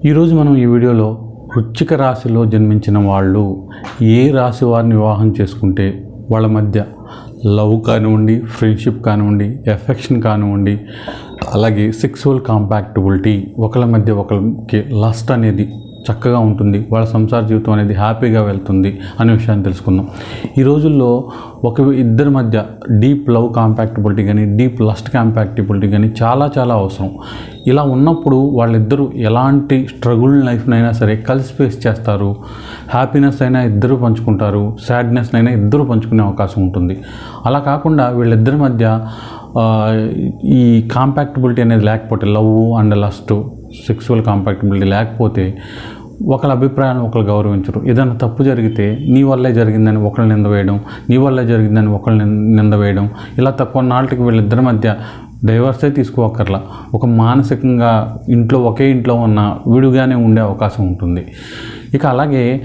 ఈరోజు మనం ఈ వీడియోలో వృచ్చిక రాశిలో జన్మించిన వాళ్ళు ఏ రాశి వారిని వివాహం చేసుకుంటే వాళ్ళ మధ్య లవ్ కానివ్వండి ఫ్రెండ్షిప్ కానివ్వండి ఎఫెక్షన్ కానివ్వండి అలాగే సెక్సువల్ కాంపాక్టబిలిటీ ఒకళ్ళ మధ్య ఒకరికి లస్ట్ అనేది చక్కగా ఉంటుంది. వాళ్ళ సంసార జీవితం అనేది హ్యాపీగా వెళ్తుంది అనే విషయాన్ని తెలుసుకుందాం. ఈ రోజుల్లో ఒక ఇద్దరి మధ్య డీప్ లవ్ కాంపాక్టబిలిటీ కానీ డీప్ లస్ట్ కాంపాక్టబిలిటీ కానీ చాలా చాలా అవసరం. ఇలా ఉన్నప్పుడు వాళ్ళిద్దరూ ఎలాంటి స్ట్రగుల్ లైఫ్నైనా సరే కలిసి ఫేస్ చేస్తారు. హ్యాపీనెస్ అయినా ఇద్దరు పంచుకుంటారు. సాడ్నెస్ అయినా ఇద్దరు పంచుకునే అవకాశం ఉంటుంది. అలా కాకుండా వీళ్ళిద్దరి మధ్య ఈ కాంపాక్టబిలిటీ అనేది లేకపోతే love and lust sexual compatibility లేకపోతే ఒకళ్ళ అభిప్రాయాన్ని ఒకరు గౌరవించరు. ఏదైనా తప్పు జరిగితే నీ వల్లే జరిగిందని ఒకళ్ళు నింద వేయడం నీ వల్లే జరిగిందని ఒకళ్ళు నింద వేయడం ఇలా తక్కువ నాటికి వీళ్ళిద్దరి మధ్య డైవర్సే తీసుకోకర్లా ఒక మానసికంగా ఇంట్లో ఒకే ఇంట్లో ఉన్న విడిగానే ఉండే అవకాశం ఉంటుంది. ఇక అలాగే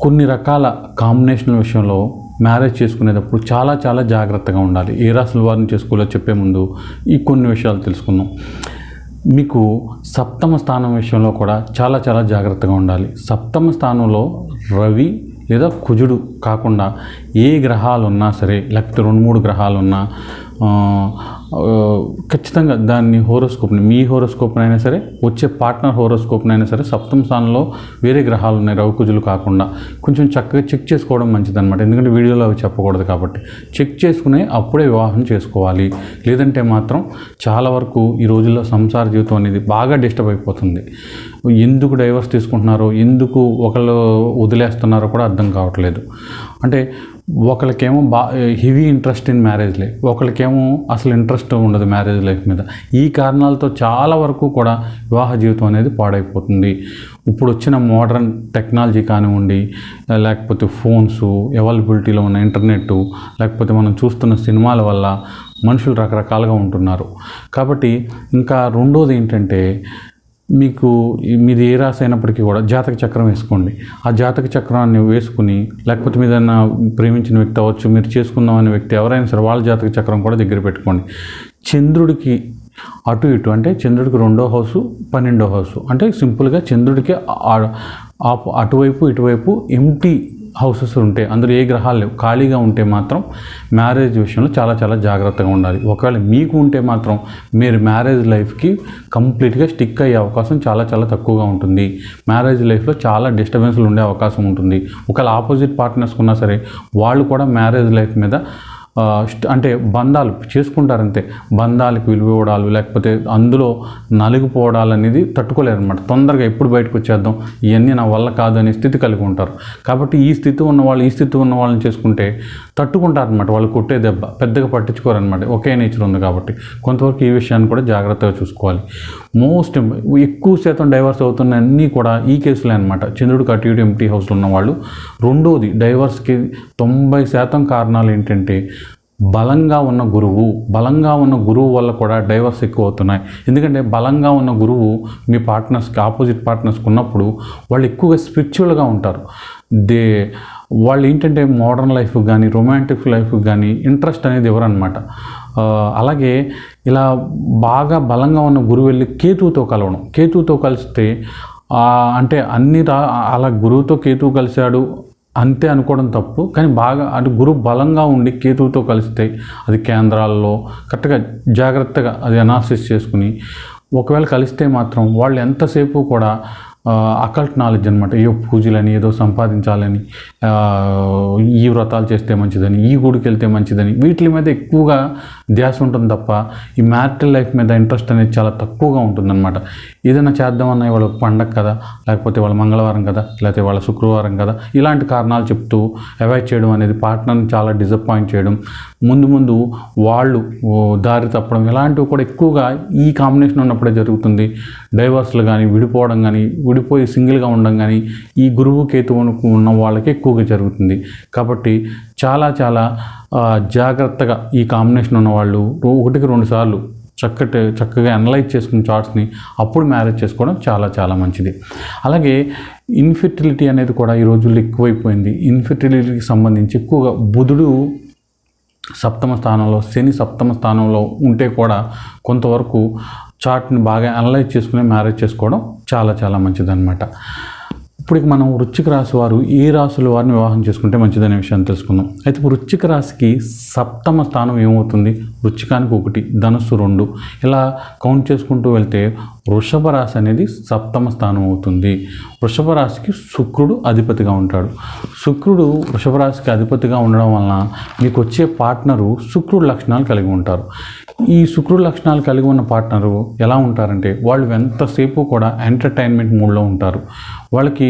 కొన్ని రకాల కాంబినేషన్ విషయంలో మ్యారేజ్ చేసుకునేటప్పుడు చాలా చాలా జాగ్రత్తగా ఉండాలి. ఏ రాసుల వారిని చేసుకోవాలో చెప్పే ముందు ఈ కొన్ని విషయాలు తెలుసుకుందాం. మీకు సప్తమ స్థానం విషయంలో కూడా చాలా చాలా జాగ్రత్తగా ఉండాలి. సప్తమ స్థానంలో రవి లేదా కుజుడు కాకుండా ఏ గ్రహాలు ఉన్నా సరే లేకపోతే రెండు మూడు గ్రహాలు ఉన్నా ఖచ్చితంగా దాన్ని హోరోస్కోప్ని మీ హోరోస్కోప్ని అయినా సరే వచ్చే పార్ట్నర్ హోరోస్కోప్ని అయినా సరే సప్తమ స్థానంలో వేరే గ్రహాలు ఉన్నాయి రవికుజులు కాకుండా. కొంచెం చక్కగా చెక్ చేసుకోవడం మంచిదన్నమాట. ఎందుకంటే వీడియోలో అవి చెప్పకూడదు కాబట్టి. చెక్ చేసుకునే అప్పుడే వివాహం చేసుకోవాలి. లేదంటే మాత్రం చాలా వరకు ఈ రోజుల్లో సంసార జీవితం అనేది బాగా డిస్టర్బ్ అయిపోతుంది. ఎందుకు డైవర్స్ తీసుకుంటున్నారో ఎందుకు ఒకళ్ళు వదిలేస్తున్నారో కూడా అర్థం కావట్లేదు. అంటే ఒకరికేమో బా heavy interest in marriage life ఒకరికేమో అసలు ఇంట్రెస్ట్ ఉండదు మ్యారేజ్ లైఫ్ మీద. ఈ కారణాలతో చాలా వరకు కూడా వివాహ జీవితం అనేది పాడైపోతుంది. ఇప్పుడు వచ్చిన మోడర్న్ టెక్నాలజీ కానివ్వండి లేకపోతే ఫోన్స్ అవైలబిలిటీలో ఉన్న ఇంటర్నెట్ లేకపోతే మనం చూస్తున్న సినిమాల వల్ల మనుషులు రకరకాలుగా ఉంటున్నారు. కాబట్టి ఇంకా రెండోది ఏంటంటే మీకు మీది ఏ రాశి అయినప్పటికీ కూడా జాతక చక్రం వేసుకోండి. ఆ జాతక చక్రాన్ని వేసుకుని లేకపోతే మీద ప్రేమించిన వ్యక్తి అవ్వచ్చు మీరు చేసుకుందాం అనే వ్యక్తి ఎవరైనా సరే వాళ్ళ జాతక చక్రం కూడా దగ్గర పెట్టుకోండి. చంద్రుడికి అటు ఇటు అంటే చంద్రుడికి రెండో హౌసు పన్నెండో హౌసు. అంటే సింపుల్గా చంద్రుడికి అటువైపు ఇటువైపు ఎంటీ హౌసెస్ ఉంటాయి అందులో ఏ గ్రహాలు లేవు ఖాళీగా ఉంటే మాత్రం మ్యారేజ్ విషయంలో చాలా చాలా జాగ్రత్తగా ఉండాలి. ఒకవేళ మీకు ఉంటే మాత్రం మీరు మ్యారేజ్ లైఫ్కి కంప్లీట్గా స్టిక్ అయ్యే అవకాశం చాలా చాలా తక్కువగా ఉంటుంది. మ్యారేజ్ లైఫ్లో చాలా డిస్టర్బెన్స్లు ఉండే అవకాశం ఉంటుంది. ఒకవేళ ఆపోజిట్ పార్ట్నర్స్ ఉన్నా సరే వాళ్ళు కూడా మ్యారేజ్ లైఫ్ మీద అంటే బంధాలు చేసుకుంటారంతే. బంధాలకు విలువ ఇవ్వడాలు లేకపోతే అందులో నలిగిపోవడాలు అనేది తట్టుకోలేరు అనమాట తొందరగా ఎప్పుడు బయటకు వచ్చేద్దాం ఇవన్నీ నా వల్ల కాదు అనే స్థితి కలిగి ఉంటారు. కాబట్టి ఈ స్థితి ఉన్న వాళ్ళు ఈ స్థితి ఉన్న వాళ్ళని చేసుకుంటే తట్టుకుంటారు అనమాట వాళ్ళు కొట్టే దెబ్బ పెద్దగా పట్టించుకోరనమాట ఒకే నేచర్ ఉంది కాబట్టి. కొంతవరకు ఈ విషయాన్ని కూడా జాగ్రత్తగా చూసుకోవాలి. మోస్ట్ ఎక్కువ శాతం డైవర్స్ అవుతున్న అన్నీ కూడా ఈ కేసులే అనమాట చంద్రుడికి అటు ఇటు ఎంటీ హౌస్లో ఉన్న వాళ్ళు. రెండోది డైవర్స్కి తొంభై శాతం కారణాలు ఏంటంటే బలంగా ఉన్న గురువు బలంగా ఉన్న గురువు వల్ల కూడా డైవర్స్ ఎక్కువ అవుతున్నాయి. ఎందుకంటే బలంగా ఉన్న గురువు మీ పార్ట్నర్స్కి ఆపోజిట్ పార్ట్నర్స్కి ఉన్నప్పుడు వాళ్ళు ఎక్కువగా స్పిరిచువల్గా ఉంటారు. దే వాళ్ళు ఏంటంటే మోడర్న్ లైఫ్ కానీ రొమాంటిక్ లైఫ్ కానీ ఇంట్రెస్ట్ అనేది ఎవరనమాట అలాగే ఇలా బాగా బలంగా ఉన్న గురువు వెళ్ళి కేతువుతో కలవడం. కేతువుతో కలిస్తే అంటే అన్ని రా అలా గురువుతో కేతువు కలిశాడు అంతే అనుకోవడం తప్పు. కానీ బాగా అటు గురువు బలంగా ఉండి కేతువుతో కలిస్తే అది కేంద్రాల్లో కరెక్ట్గా జాగ్రత్తగా అది అనాలసిస్ చేసుకుని ఒకవేళ కలిస్తే మాత్రం వాళ్ళు ఎంతసేపు కూడా అకల్ట్ నాలెడ్జ్ అనమాట ఏదో పూజలని ఏదో సంపాదించాలని ఈ వ్రతాలు చేస్తే మంచిదని ఈ గుడికి వెళ్తే మంచిదని వీటి మీద ఎక్కువగా ధ్యాస ఉంటుంది తప్ప ఈ మ్యారిటల్ లైఫ్ మీద ఇంట్రెస్ట్ అనేది చాలా తక్కువగా ఉంటుందన్నమాట. ఏదైనా చేద్దామన్నా వాళ్ళ పండగ కదా లేకపోతే వాళ్ళ మంగళవారం కదా లేకపోతే వాళ్ళ శుక్రవారం కదా ఇలాంటి కారణాలు చెప్తూ అవాయిడ్ చేయడం అనేది పార్ట్నర్ని చాలా డిసప్పాయింట్ చేయడం. ముందు ముందు వాళ్ళు దారి తప్పడం ఇలాంటివి కూడా ఎక్కువగా ఈ కాంబినేషన్ ఉన్నప్పుడే జరుగుతుంది. డైవర్స్లు కానీ విడిపోవడం కానీ విడిపోయి సింగిల్గా ఉండడం కానీ ఈ గురువు కేతువుకు ఉన్న వాళ్ళకి ఎక్కువగా జరుగుతుంది. కాబట్టి చాలా చాలా జాగ్రత్తగా ఈ కాంబినేషన్ ఉన్న వాళ్ళు ఒకటికి రెండు సార్లు చక్కటి చక్కగా అనలైజ్ చేసుకున్న చార్ట్స్ని అప్పుడు మ్యారేజ్ చేసుకోవడం చాలా చాలా మంచిది. అలాగే ఇన్ఫెర్టిలిటీ అనేది కూడా ఈ రోజుల్లో ఎక్కువైపోయింది. ఇన్ఫెర్టిలిటీకి సంబంధించి ఎక్కువగా బుధుడు సప్తమ స్థానంలో శని సప్తమ స్థానంలో ఉంటే కూడా కొంతవరకు చార్ట్ని బాగా అనలైజ్ చేసుకుని మ్యారేజ్ చేసుకోవడం చాలా చాలా మంచిదన్నమాట. ఇప్పుడు మనం వృశ్చిక రాశి వారు ఏ రాశుల వారిని వివాహం చేసుకుంటే మంచిదనే విషయాన్ని తెలుసుకుందాం. అయితే ఇప్పుడు వృశ్చిక రాశికి సప్తమ స్థానం ఏమవుతుంది? వృశ్చికానికి ఒకటి ధనుస్సు రెండు. ఇలా కౌంట్ చేసుకుంటూ వెళ్తే వృషభ రాశి అనేది సప్తమ స్థానం అవుతుంది. వృషభ రాశికి శుక్రుడు అధిపతిగా ఉంటాడు. శుక్రుడు వృషభ రాశికి అధిపతిగా ఉండడం వలన మీకు వచ్చే పార్ట్నరు శుక్రుడు లక్షణాలు కలిగి ఉంటారు. ఈ శుక్రుడు లక్షణాలు కలిగి ఉన్న పార్ట్నరు ఎలా ఉంటారంటే వాళ్ళు ఎంతసేపు కూడా ఎంటర్టైన్మెంట్ మూడ్లో ఉంటారు. వాళ్ళకి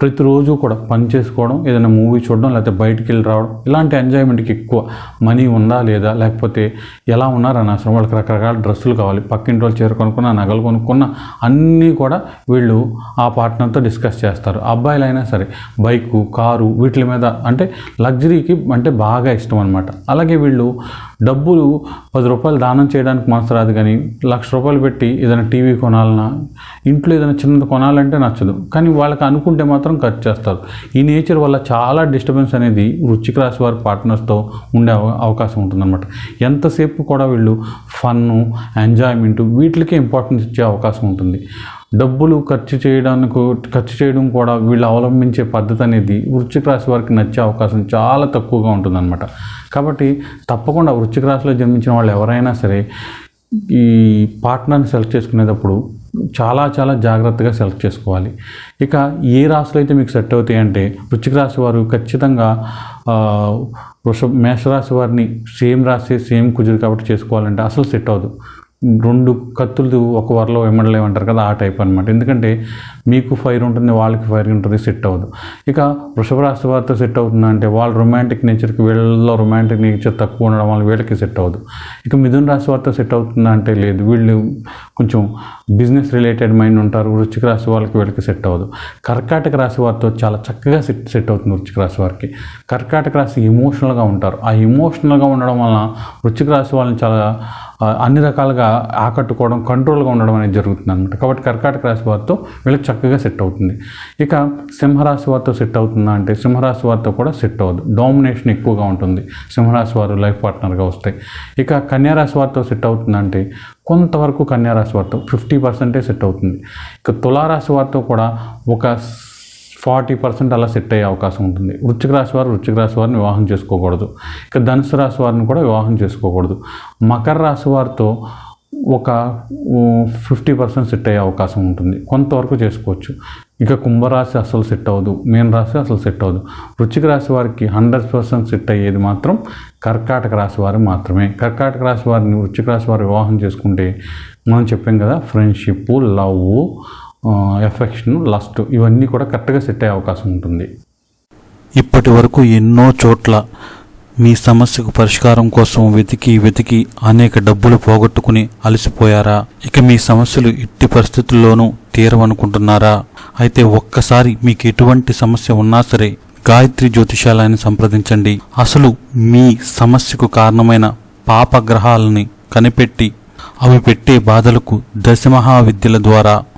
ప్రతిరోజు కూడా పని చేసుకోవడం ఏదైనా మూవీ చూడడం లేకపోతే బయటికి వెళ్ళి రావడం ఇలాంటి ఎంజాయ్మెంట్కి ఎక్కువ మనీ ఉందా లేదా లేకపోతే ఎలా ఉన్నారు అని అసలు వాళ్ళకి రకరకాల డ్రెస్సులు కావాలి. పక్కింటి వాళ్ళు చీర కొనుక్కున్న నగలు కొనుక్కున్న అన్నీ కూడా వీళ్ళు ఆ పార్ట్నర్తో డిస్కస్ చేస్తారు. అబ్బాయిలైనా సరే బైకు కారు వీటి మీద అంటే లగ్జరీకి అంటే బాగా ఇష్టం అనమాట అలాగే వీళ్ళు డబ్బులు పది రూపాయలు దానం చేయడానికి మనసు రాదు కానీ లక్ష రూపాయలు పెట్టి ఏదైనా టీవీ కొనాలన్నా ఇంట్లో ఏదైనా చిన్నది కొనాలంటే నచ్చదు. కానీ వాళ్ళకి అనుకుంటే మాత్రం ఖర్చు చేస్తారు. ఈ నేచర్ వల్ల చాలా డిస్టర్బెన్స్ అనేది వృచ్చిక రాశి వారి పార్ట్నర్స్తో ఉండే అవ- అవకాశం ఉంటుందన్నమాట. ఎంతసేపు కూడా వీళ్ళు ఫన్ను ఎంజాయ్మెంట్ వీటికే ఇంపార్టెన్స్ ఇచ్చే అవకాశం ఉంటుంది. డబ్బులు ఖర్చు చేయడానికి ఖర్చు చేయడం కూడా వీళ్ళు అవలంబించే పద్ధతి అనేది వృశ్చిక రాశి వారికి నచ్చే అవకాశం చాలా తక్కువగా ఉంటుందన్నమాట. కాబట్టి తప్పకుండా వృశ్చిక రాశిలో జన్మించిన వాళ్ళు ఎవరైనా సరే ఈ పార్ట్నర్ని సెలెక్ట్ చేసుకునేటప్పుడు చాలా చాలా జాగ్రత్తగా సెలెక్ట్ చేసుకోవాలి. ఇక ఏ రాశులు అయితే మీకు సెట్ అవుతాయి అంటే వృశ్చిక రాశి వారు ఖచ్చితంగా వృష వృషభ మేషరాశి వారిని సేమ్ రాశి సేమ్ కుజుడు కాబట్టి చేసుకోవాలంటే అసలు సెట్ అవ్వదు. రెండు కత్తులు ఒక వరలో ఇమ్మడలేమంటారు కదా ఆ టైప్ అనమాట ఎందుకంటే మీకు ఫైర్ ఉంటుంది వాళ్ళకి ఫైర్ ఉంటుంది సెట్ అవ్వదు. ఇక వృషభ రాశి వారితో సెట్ అవుతుందా అంటే వాళ్ళ రొమాంటిక్ నేచర్కి వీళ్ళలో రొమాంటిక్ నేచర్ తక్కువ ఉండడం వల్ల వీళ్ళకి సెట్ అవ్వదు. ఇక మిథున రాశి వారితో సెట్ అవుతుందా అంటే లేదు. వీళ్ళు కొంచెం బిజినెస్ రిలేటెడ్ మైండ్ ఉంటారు వృచ్చిక రాశి వాళ్ళకి వీళ్ళకి సెట్ అవ్వదు. కర్కాటక రాశి వారితో చాలా చక్కగా సెట్ సెట్ అవుతుంది వృచ్చిక రాశి వారికి. కర్కాటక రాశి ఎమోషనల్గా ఉంటారు. ఆ ఎమోషనల్గా ఉండడం వలన వృచ్చిక రాశి వాళ్ళని చాలా అన్ని రకాలుగా ఆకట్టుకోవడం కంట్రోల్గా ఉండడం అనేది జరుగుతుంది అనమాట కాబట్టి కర్కాటక రాశి వారితో వీళ్ళకి చక్కగా సెట్ అవుతుంది. ఇక సింహరాశి వారితో సెట్ అవుతుందా అంటే సింహరాశి వారితో కూడా సెట్ అవ్వదు. డామినేషన్ ఎక్కువగా ఉంటుంది. సింహరాశి వారు లైఫ్ పార్ట్నర్గా వస్తాయి ఇక కన్యారాశి వారితో సెట్ అవుతుందంటే కొంతవరకు కన్యారాశి వారితో ఫిఫ్టీ పర్సెంటే సెట్ అవుతుంది. ఇక తులారాశి వారితో కూడా ఒక ఫార్టీ పర్సెంట్ అలా సెట్ అయ్యే అవకాశం ఉంటుంది. వృచ్చిక రాశి వారు వృచ్చిక రాశి వారిని వివాహం చేసుకోకూడదు. ఇక ధనుసు రాశి వారిని కూడా వివాహం చేసుకోకూడదు. మకర రాశి వారితో ఒక ఫిఫ్టీ పర్సెంట్ సెట్ అయ్యే అవకాశం ఉంటుంది. కొంతవరకు చేసుకోవచ్చు. ఇక కుంభరాశి అసలు సెట్ అవ్వదు. మీన రాశి అసలు సెట్ అవ్వదు. వృచ్చిక రాశి వారికి హండ్రెడ్ పర్సెంట్ సెట్ అయ్యేది మాత్రం కర్కాటక రాశి వారు మాత్రమే. కర్కాటక రాశి వారిని వృచ్చిక రాశి వారు వివాహం చేసుకుంటే మనం చెప్పాం కదా ఫ్రెండ్షిప్ లవ్ ఎఫెక్షన్ లస్ట్ ఇవన్నీ కూడా కరెక్ట్గా సెట్ అయ్యే అవకాశం ఉంటుంది. ఇప్పటి వరకు ఎన్నో చోట్ల మీ సమస్యకు పరిష్కారం కోసం వెతికి వెతికి అనేక డబ్బులు పోగొట్టుకుని అలసిపోయారా? ఇక మీ సమస్యలు ఎట్టి పరిస్థితుల్లోనూ తీరవనుకుంటున్నారా? అయితే ఒక్కసారి మీకు ఎటువంటి సమస్య ఉన్నా సరే గాయత్రి జ్యోతిషాలయాన్ని సంప్రదించండి. అసలు మీ సమస్యకు కారణమైన పాపగ్రహాలని కనిపెట్టి అవి పెట్టే బాధలకు దశమహా విద్యల ద్వారా